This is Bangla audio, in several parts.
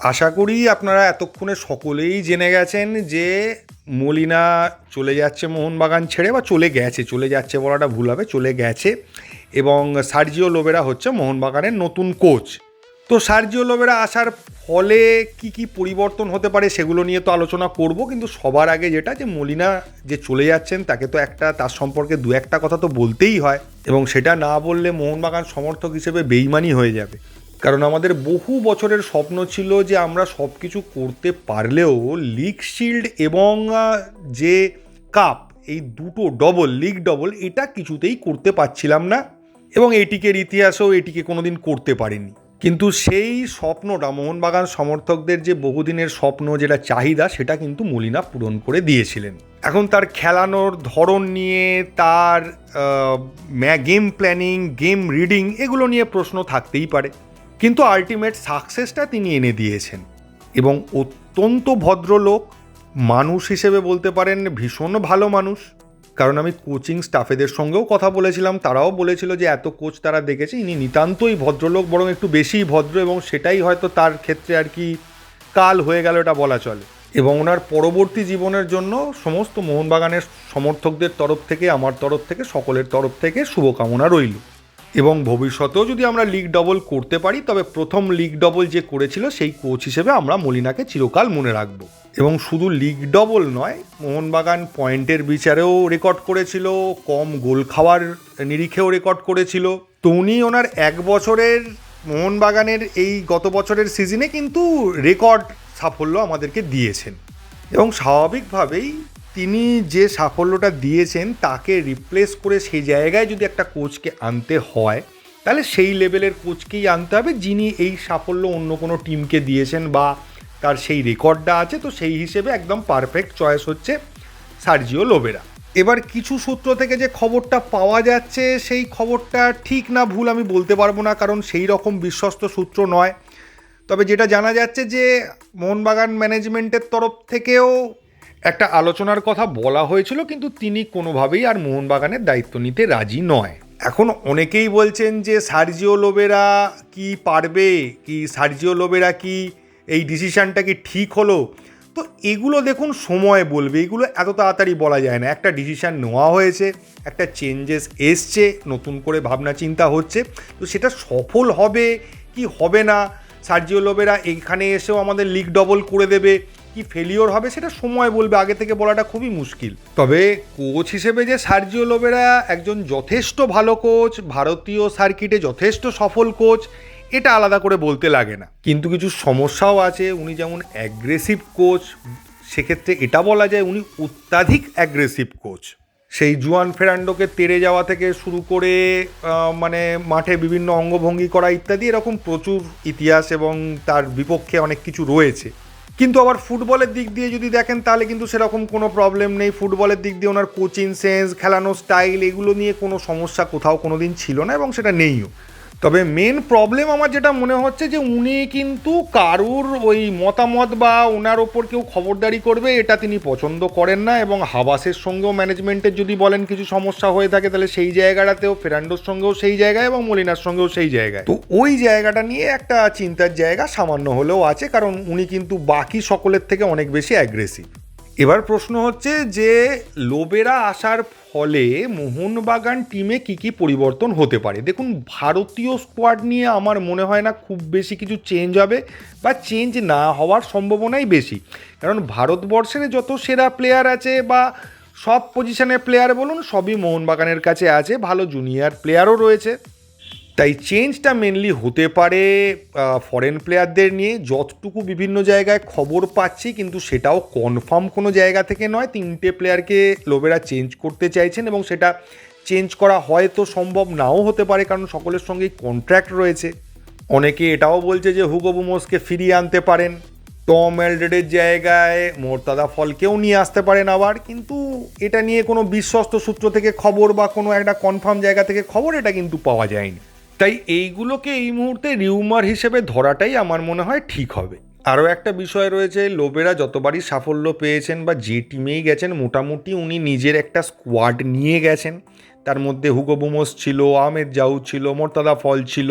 আশা করি আপনারা এতক্ষণে সকলেই জেনে গেছেন যে মলিনা চলে যাচ্ছে মোহনবাগান ছেড়ে বা চলে গেছে, চলে যাচ্ছে বলাটা ভুল হবে, চলে গেছে এবং সার্জিও লোবেরা হচ্ছে মোহনবাগানের নতুন কোচ। তো সার্জিও লোবেরা আসার ফলে কি কি পরিবর্তন হতে পারে সেগুলো নিয়ে তো আলোচনা করব, কিন্তু সবার আগে যেটা যে মলিনা যে চলে যাচ্ছেন তাকে তো একটা, তার সম্পর্কে দু একটা কথা তো বলতেই হয় এবং সেটা না বললে মোহনবাগান সমর্থক হিসেবে বেইমানি হয়ে যাবে। কারণ আমাদের বহু বছরের স্বপ্ন ছিল যে আমরা সব কিছু করতে পারলেও লিগ শিল্ড এবং যে কাপ এই দুটো ডবল লিগ ডবল এটা কিছুতেই করতে পারছিলাম না এবং এটিকের ইতিহাসেও এটিকে কোনোদিন করতে পারিনি। কিন্তু সেই স্বপ্নটা মোহনবাগান সমর্থকদের যে বহুদিনের স্বপ্ন, যেটা চাহিদা, সেটা কিন্তু মলিনা পূরণ করে দিয়েছিলেন। এখন তার খেলানোর ধরন নিয়ে, তার গেম প্ল্যানিং গেম রিডিং এগুলো নিয়ে প্রশ্ন থাকতেই পারে। কিন্তু আলটিমেট সাকসেসটা তিনি এনে দিয়েছেন। এবং অত্যন্ত ভদ্রলোক, মানুষ হিসেবে বলতে পারেন ভীষণ ভালো মানুষ। কারণ আমি কোচিং স্টাফেদের সঙ্গেও কথা বলেছিলাম, তারাও বলেছিল যে এত কোচ তারা দেখেছে, ইনি নিতান্তই ভদ্রলোক, বরং একটু বেশিই ভদ্র এবং সেটাই হয়তো তার ক্ষেত্রে আর কি কাল হয়ে গেল এটা বলা চলে। এবং ওনার পরবর্তী জীবনের জন্য সমস্ত মোহনবাগানের সমর্থকদের তরফ থেকে, আমার তরফ থেকে, সকলের তরফ থেকে শুভকামনা রইল। এবং ভবিষ্যতেও যদি আমরা লিগ ডবল করতে পারি, তবে প্রথম লিগ ডবল যে করেছিল সেই কোচ হিসেবে আমরা মলিনাকে চিরকাল মনে রাখব। এবং শুধু লিগ ডবল নয়, মোহনবাগান পয়েন্টের বিচারেও রেকর্ড করেছিল, কম গোল খাওয়ার নিরিখেও রেকর্ড করেছিল। তো উনি ওনার এক বছরের মোহনবাগানের এই গত বছরের সিজনে কিন্তু রেকর্ড সাফল্য আমাদেরকে দিয়েছেন। এবং স্বাভাবিকভাবেই তিনি যে সাফল্যটা দিয়েছেন, তাকে রিপ্লেস করে সেই জায়গায় যদি একটা কোচকে আনতে হয়, তাহলে সেই লেভেলের কোচকেই আনতে হবে, যিনি এই সাফল্য অন্য কোনো টিমকে দিয়েছেন বা তার সেই রেকর্ডটা আছে, তো সেই হিসেবে একদম পারফেক্ট চয়েস হচ্ছে সার্জিও লোবেরা এবার কিছু সূত্র থেকে যে খবরটা পাওয়া যাচ্ছে, সেই খবরটা ঠিক না ভুল আমি বলতে পারব না, কারণ সেই রকম বিশ্বস্ত সূত্র নয়। তবে যেটা জানা যাচ্ছে যে, মোহনবাগান ম্যানেজমেন্টের তরফ থেকেও একটা আলোচনার কথা বলা হয়েছিল, কিন্তু তিনি কোনোভাবেই আর মোহনবাগানের দায়িত্ব নিতে রাজি নয়। এখন অনেকেই বলছেন যে সার্জিও লোবেরা কি পারবে? কি সার্জিও লোবেরা কি এই ডিসিশানটা কি ঠিক হলো? তো এগুলো দেখুন সময় বলবে, এগুলো এত তাড়াতাড়ি বলা যায় না। একটা ডিসিশান নেওয়া হয়েছে, একটা চেঞ্জেস এসছে, নতুন করে ভাবনা চিন্তা হচ্ছে। তো সেটা সফল হবে কি হবে না? সার্জিও লোবেরা এখানে এসেও আমাদের লিগ ডবল করে দেবে। কি ফেলিওর হবে সেটা সময় বলবে, আগে থেকে বলাটা খুবই মুশকিল। তবে কোচ হিসেবে যে সার্জিও লোবেরা একজন যথেষ্ট ভালো কোচ ভারতীয় সার্কিটে যথেষ্ট সফল কোচ এটা আলাদা করে বলতে লাগে না। কিন্তু কিছু সমস্যাও আছে, উনি যেমন অ্যাগ্রেসিভ কোচ সেক্ষেত্রে এটা বলা যায় উনি অত্যাধিক অ্যাগ্রেসিভ কোচ সেই জুয়ান ফেরান্ডোকে তেড়ে যাওয়া থেকে শুরু করে মানে মাঠে বিভিন্ন অঙ্গভঙ্গি করা ইত্যাদি এরকম প্রচুর ইতিহাস এবং তার বিপক্ষে অনেক কিছু রয়েছে। কিন্তু আবার ফুটবলের দিক দিয়ে যদি দেখেন, তাহলে কিন্তু সেরকম কোনো প্রবলেম নেই। ফুটবলের দিক দিয়ে ওনার কোচিং সেন্স খেলানো স্টাইল এগুলো নিয়ে কোনো সমস্যা কোথাও কোনো দিন ছিল না এবং সেটা নেইও। তবে মেন প্রবলেম আমার যেটা মনে হচ্ছে যে উনি কিন্তু কারুর ওই মতামত বা ওনার ওপর কেউ খবরদারি করবে, এটা তিনি পছন্দ করেন না এবং হাবাসের সঙ্গেও ম্যানেজমেন্টের যদি বলেন কিছু সমস্যা হয়ে থাকে, তাহলে সেই জায়গাটাতেও, ফেরান্ডোর সঙ্গেও সেই জায়গায় এবং মলিনার সঙ্গেও সেই জায়গায়। তো ওই জায়গাটা নিয়ে একটা চিন্তার জায়গা সামান্য হলেও আছে, কারণ উনি কিন্তু বাকি সকলের থেকে অনেক বেশি অ্যাগ্রেসিভ এবার প্রশ্ন হচ্ছে যে লোবেরা আসার ফলে মোহনবাগান টিমে কি কি পরিবর্তন হতে পারে? দেখুন, ভারতীয় স্কোয়াড নিয়ে আমার মনে হয় না খুব বেশি কিছু চেঞ্জ হবে বা চেঞ্জ না হওয়ার সম্ভাবনাই বেশি। কারণ ভারতবর্ষের যত সেরা প্লেয়ার আছে বা সব পজিশনের প্লেয়ার বলুন, সবই মোহনবাগানের কাছে আছে। ভালো জুনিয়র প্লেয়ারও রয়েছে। তাই চেঞ্জটা মেনলি হতে পারে ফরেন প্লেয়ারদের নিয়ে। যতটুকু বিভিন্ন জায়গায় খবর পাচ্ছি, কিন্তু সেটাও কনফার্ম কোনো জায়গা থেকে নয়। তিনটে প্লেয়ারকে লোবেরা চেঞ্জ করতে চাইছেন এবং সেটা চেঞ্জ করা হয়তো সম্ভব নাও হতে পারে, কারণ সকলের সঙ্গেই কন্ট্র্যাক্ট রয়েছে। অনেকে এটাও বলছে যে হুগো বুমোসকে ফিরিয়ে আনতে পারেন। টম এলডেডের জায়গায় মোরতাদা ফলকেও নিয়ে আসতে পারেন আবার, কিন্তু এটা নিয়ে কোনো বিশ্বস্ত সূত্র থেকে খবর বা কোনো একটা কনফার্ম জায়গা থেকে খবর, এটা কিন্তু পাওয়া যায়নি। তাই এইগুলোকে এই মুহূর্তে রিউমার হিসেবে ধরাটাই আমার মনে হয় ঠিক হবে। আরও একটা বিষয় রয়েছে লোবেরা যতবারই সাফল্য পেয়েছেন বা যে টিমেই গেছেন, মোটামুটি উনি নিজের একটা স্কোয়াড নিয়ে গেছেন। তার মধ্যে হুগো বুমোস ছিল, আহমেদ জাউ ছিল, মোর্তাদা ফল ছিল।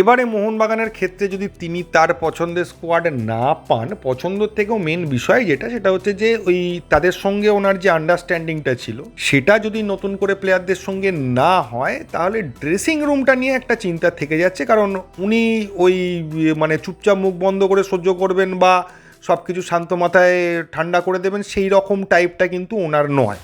এবারে মোহনবাগানের ক্ষেত্রে যদি তিনি তার পছন্দের স্কোয়াড না পান পছন্দের থেকেও মেন বিষয় যেটা, সেটা হচ্ছে যে ওই তাদের সঙ্গে ওনার যে আন্ডারস্ট্যান্ডিংটা ছিল, সেটা যদি নতুন করে প্লেয়ারদের সঙ্গে না হয়, তাহলে ড্রেসিং রুমটা নিয়ে একটা চিন্তা থেকে যাচ্ছে। কারণ উনি ওই মানে চুপচাপ মুখ বন্ধ করে সহ্য করবেন বা সব কিছু শান্ত মাথায় ঠান্ডা করে দেবেন, সেই রকম টাইপটা কিন্তু ওনার নয়।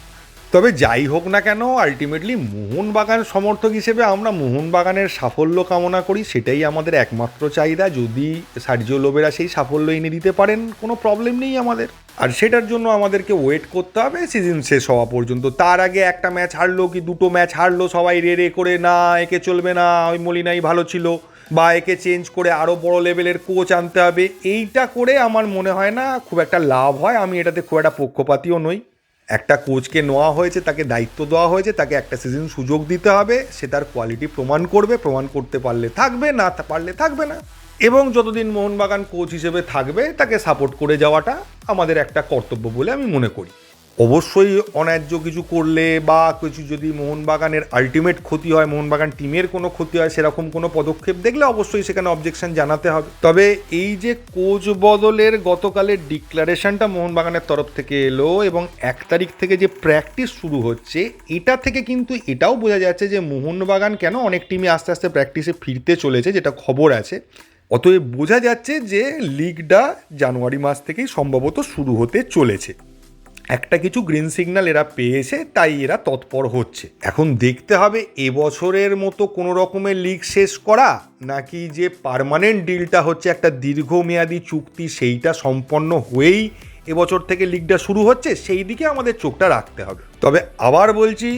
তবে যাই হোক না কেন আলটিমেটলি মোহনবাগান সমর্থক হিসেবে আমরা মোহনবাগানের সাফল্য কামনা করি, সেটাই আমাদের একমাত্র চাহিদা। যদি সার্জিও লোবেরা সেই সাফল্য এনে দিতে পারেন, কোনো প্রবলেম নেই আমাদের। আর সেটার জন্য আমাদেরকে ওয়েট করতে হবে সিজন শেষ হওয়া পর্যন্ত। তার আগে একটা ম্যাচ হারলো কি, দুটো ম্যাচ হারলো, সবাই রে রে করে, না, একে চলবে না, ওই মলিনাই ভালো ছিল। বা একে চেঞ্জ করে আরও বড় লেভেলের কোচ আনতে হবে। এইটা করে আমার মনে হয় না খুব একটা লাভ হয়। আমি এটাতে খুব একটা পক্ষপাতীয় নই। একটা কোচকে নেওয়া হয়েছে, তাকে দায়িত্ব দেওয়া হয়েছে, তাকে একটা সিজন সুযোগ দিতে হবে, সে তার কোয়ালিটি প্রমাণ করবে, প্রমাণ করতে পারলে থাকবে, না পারলে থাকবে না। এবং যতদিন মোহনবাগান কোচ হিসেবে থাকবে, তাকে সাপোর্ট করে যাওয়াটা আমাদের একটা কর্তব্য বলে আমি মনে করি। অবশ্যই অন্যায্য কিছু করলে বা কিছু যদি মোহনবাগানের আলটিমেট ক্ষতি হয়, মোহনবাগান টিমের কোনো ক্ষতি হয়, সেরকম কোনো পদক্ষেপ দেখলে অবশ্যই সেখানে অবজেকশন জানাতে হবে। তবে এই যে কোচ বদলের গতকালের ডিক্লারেশনটা মোহনবাগানের তরফ থেকে এলো এবং এক তারিখ থেকে যে প্র্যাকটিস শুরু হচ্ছে, এটা থেকে কিন্তু এটাও বোঝা যাচ্ছে যে মোহনবাগান কেন অনেক টিমই আস্তে আস্তে প্র্যাকটিসে ফিরতে চলেছে, যেটা খবর আছে। অতএব বোঝা যাচ্ছে যে লিগটা জানুয়ারি মাস থেকেই সম্ভবত শুরু হতে চলেছে। একটা কিছু গ্রিন সিগন্যাল এরা পেয়েছে, তাই এরা তৎপর হচ্ছে। এখন দেখতে হবে এবছরের মতো কোনো রকমের লিগ শেষ করা, নাকি যে পারমানেন্ট ডিলটা হচ্ছে একটা দীর্ঘমেয়াদী চুক্তি, সেইটা সম্পন্ন হয়েই এবছর থেকে লিগটা শুরু হচ্ছে, সেই দিকে আমাদের চোখটা রাখতে হবে। তবে আবার বলছি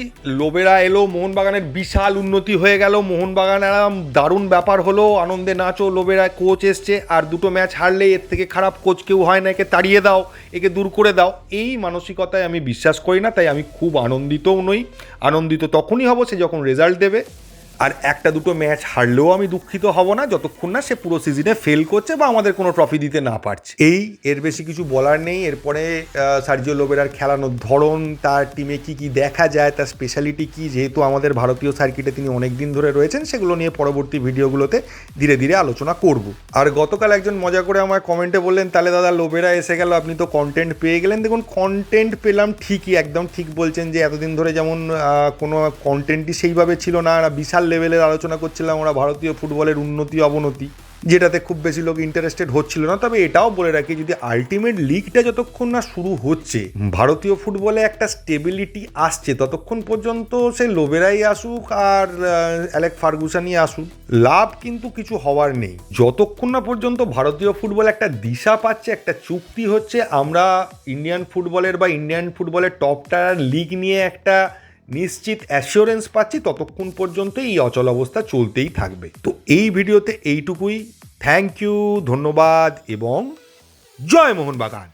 লোবেরা এলো, মোহনবাগানের বিশাল উন্নতি হয়ে গেল। মোহনবাগান এরম দারুণ ব্যাপার হলো, আনন্দে নাচো লোবেরা কোচ এসছে, আর দুটো ম্যাচ হারলে এর থেকে খারাপ কোচ কেউ হয় না, একে তাড়িয়ে দাও, একে দূর করে দাও। এই মানসিকতায় আমি বিশ্বাস করি না, তাই আমি খুব আনন্দিতও নই। আনন্দিত তখনই হব সে যখন রেজাল্ট দেবে। আর একটা দুটো ম্যাচ হারলেও আমি দুঃখিত হব না, যতক্ষণ না সে পুরো সিজনে ফেল করছে বা আমাদের কোনো ট্রফি দিতে না পারছে। এই এর বেশি কিছু বলার নেই, এরপরে সার্জিও লোবেরার খেলানোর ধরন, তার টিমে কি কি দেখা যায়, তার স্পেশালিটি কি, যেহেতু আমাদের ভারতীয় সার্কিটে তিনি অনেক দিন ধরে রয়েছেন, সেগুলো নিয়ে পরবর্তী ভিডিওগুলোতে ধীরে ধীরে আলোচনা করব। আর গতকাল একজন মজা করে আমার কমেন্টে বললেন, তাহলে দাদা লোবেরা এসে গেল, আপনি তো কন্টেন্ট পেয়ে গেলেন। দেখুন কন্টেন্ট পেলাম ঠিকই, একদম ঠিক বলছেন যে, এতদিন ধরে যেমন কোনো কন্টেন্টই সেইভাবে ছিল না বিশাল লেভেলের আলোচনা করছিলাম আমরা ভারতীয় ফুটবলের উন্নতি, অবনতি, যেটাতে খুব বেশি লোক ইন্টারেস্টেড হচ্ছিল না। তবে এটাও বলে রাখি, যদি আলটিমেট লিগটা যতক্ষণ না শুরু হচ্ছে, ভারতীয় ফুটবলে একটা স্টেবিলিটি আসছে, ততক্ষণ পর্যন্ত সে লোবেরাই আসুক আর অ্যালেক ফার্গুসানই আসুক, লাভ কিন্তু কিছু হওয়ার নেই। যতক্ষণ না পর্যন্ত ভারতীয় ফুটবল একটা দিশা পাচ্ছে, একটা চুক্তি হচ্ছে, আমরা ইন্ডিয়ান ফুটবলের বা ইন্ডিয়ান ফুটবলের টপটার লিগ নিয়ে একটা নিশ্চিত অ্যাসিওরেন্স পাচ্ছি ততক্ষণ পর্যন্ত এই অচল অবস্থা চলতেই থাকবে। তো এই ভিডিওতে এইটুকুই। থ্যাংক ইউ ধন্যবাদ এবং জয় মোহনবাগান।